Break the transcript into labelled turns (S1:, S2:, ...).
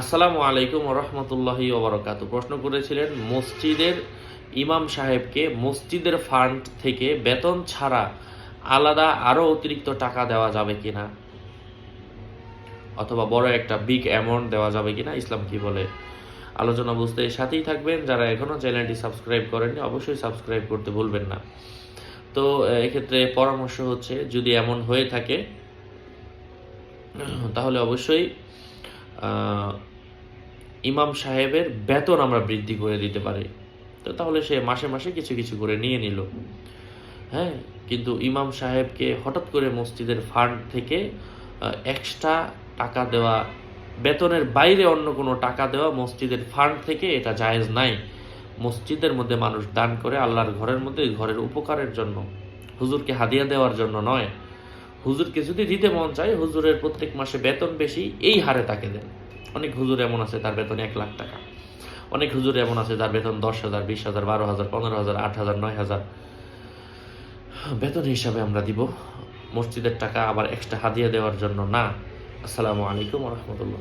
S1: আসসালামু আলাইকুম রহমতুল্লাহি ওবরাকাতু প্রশ্ন করেছিলেন, মসজিদের ইমাম সাহেবকে মসজিদের ফান্ড থেকে বেতন ছাড়া আলাদা আরও অতিরিক্ত টাকা দেওয়া যাবে কিনা? অথবা বড় একটা বিগ অ্যামাউন্ট দেওয়া যাবে কিনা? ইসলাম কি বলে? আলোচনা বুঝতে সাথেই থাকবেন। যারা এখনও চ্যানেলটি সাবস্ক্রাইব করেননি, অবশ্যই সাবস্ক্রাইব করতে ভুলবেন না। তো এক্ষেত্রে পরামর্শ হচ্ছে, যদি এমন হয়ে থাকে, তাহলে অবশ্যই ইমাম সাহেবের বেতন আমরা বৃদ্ধি করে দিতে পারি। তো তাহলে সে মাসে মাসে কিছু কিছু করে নিয়ে নিল। হ্যাঁ কিন্তু ইমাম সাহেবকে হঠাৎ করে মসজিদের ফান্ড থেকে এক্সট্রা টাকা দেওয়া, বেতনের বাইরে অন্য কোনো টাকা দেওয়া মসজিদের ফান্ড থেকে এটা জায়েজ নাই। মসজিদের মধ্যে মানুষ দান করে আল্লাহর ঘরের মধ্যে, ঘরের উপকারের জন্য। হুজুরকে হাদিয়া দেওয়ার জন্য নয়। হুজুরকে যদি দিতে মন চায়, হুজুরের প্রত্যেক মাসে বেতন বেশি, এই হারে তাকে দেন। অনেক হুজুর এমন আছে তার বেতন এক লাখ টাকা। অনেক হুজুর এমন আছে যার বেতন দশ হাজার, বিশ হাজার, বারো হাজার, পনেরো হাজার, আট হাজার, নয় হাজার। বেতন হিসাবে আমরা দিব। মসজিদের টাকা আবার এক্সট্রা হাদিয়া দেওয়ার জন্য না। আসসালামু আলাইকুম রহমতুল্লাহ।